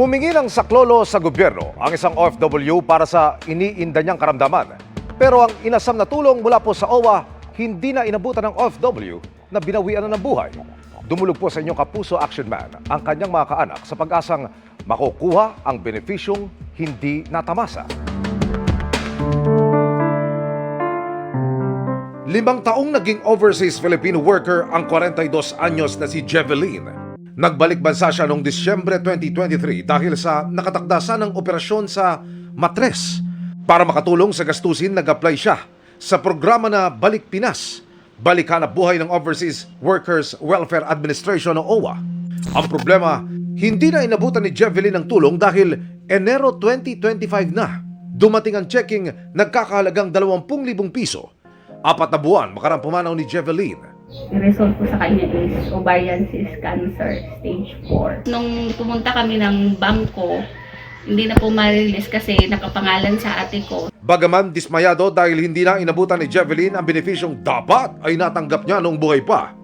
Humingi ng saklolo sa gobyerno ang isang OFW para sa iniinda niyang karamdaman. Pero ang inasam na tulong mula po sa OWA, hindi na inabutan ng OFW na binawian na ng buhay. Dumulog po sa inyong kapuso action man ang kanyang mga kaanak sa pag-asang makukuha ang benepisyong hindi natamasa. Limang taong naging overseas Filipino worker ang 42 anyos na si Jeveline. Nagbalik bansa siya noong Disyembre 2023 dahil sa nakatakdasan ng operasyon sa matres. Para makatulong sa gastusin, nag-apply siya sa programa na Balik Pinas, Balikan na Buhay ng Overseas Workers Welfare Administration o OWA. Ang problema, hindi na inabutan ni Jeveline ng tulong dahil Enero 2025 na. Dumating ang checking nagkakahalagang 20,000 piso. Apat na buwan makarang pumanaw ni Jeveline. Yung result po sa kanya is ovarian cyst cancer stage 4. Nung pumunta kami ng bangko, hindi na po ma-release kasi nakapangalan sa ate ko. Bagaman dismayado dahil hindi na inabutan ni Jeveline ang benepisyong dapat ay natanggap niya noong buhay pa.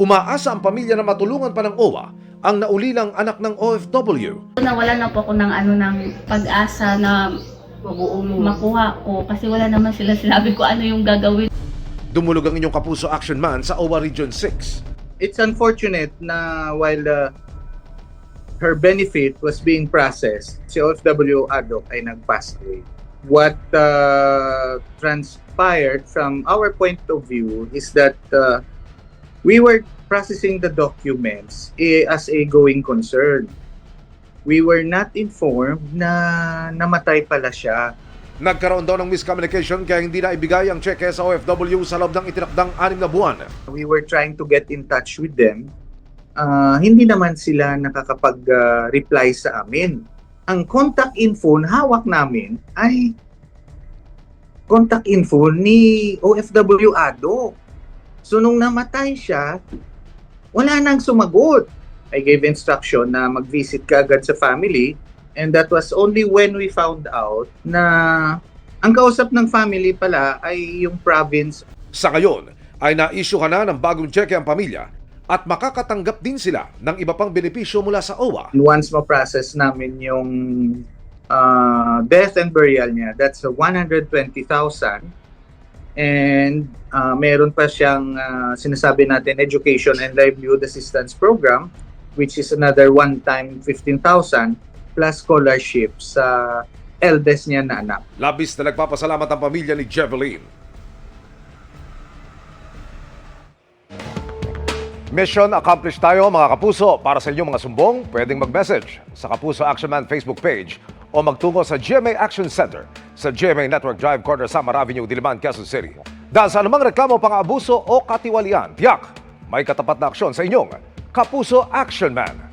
Umaasa ang pamilya na matulungan pa ng OWA ang naulilang anak ng OFW. Nawala na po ako ng ano ng pag-asa na makuha ko kasi wala naman sila sinabi ko ano yung gagawin. Dumulog ang inyong kapuso action man sa OWA Region 6. it's unfortunate na while uh, her benefit was being processed, si OFW Adok ay nag-pass away. What uh, transpired from our point of view is that uh, we were processing the documents eh, as a going concern. We were not informed na namatay pala siya. Nagkaroon daw ng miscommunication kaya hindi na ibigay ang cheque sa OFW sa loob ng itinakdang anim na buwan. we were trying to get in touch with them, ah, hindi naman sila nakakapag-reply sa amin. Ang contact info na hawak namin ay contact info ni OFW Ado. So nung namatay siya, wala nang sumagot. I gave instruction na mag-visit ka agad sa family and that was only when we found out na ang kausap ng family pala ay yung province Sa ngayon ay na-issue ka na ng bagong cheque ang pamilya at makakatanggap din sila ng iba pang benepisyo mula sa OWA. once ma-process namin yung uh, death and burial niya, that's uh, 120,000. And uh, meron pa siyang uh, sinasabi natin Education and Livelihood Assistance Program, which is another one-time 15,000 plus scholarship sa eldest niya na anak. Labis na nagpapasalamat ang pamilya ni Jeveline. Mission accomplished tayo mga kapuso. Para sa inyong mga sumbong, pwedeng mag-message sa Kapuso Action Man Facebook page o magtungo sa GMA Action Center sa GMA Network Drive Corner Samar Avenue, Diliman, Quezon City. Dahil sa anumang reklamo, pang-abuso o katiwalian, tiyak, may katapat na aksyon sa inyong Kapuso Action Man.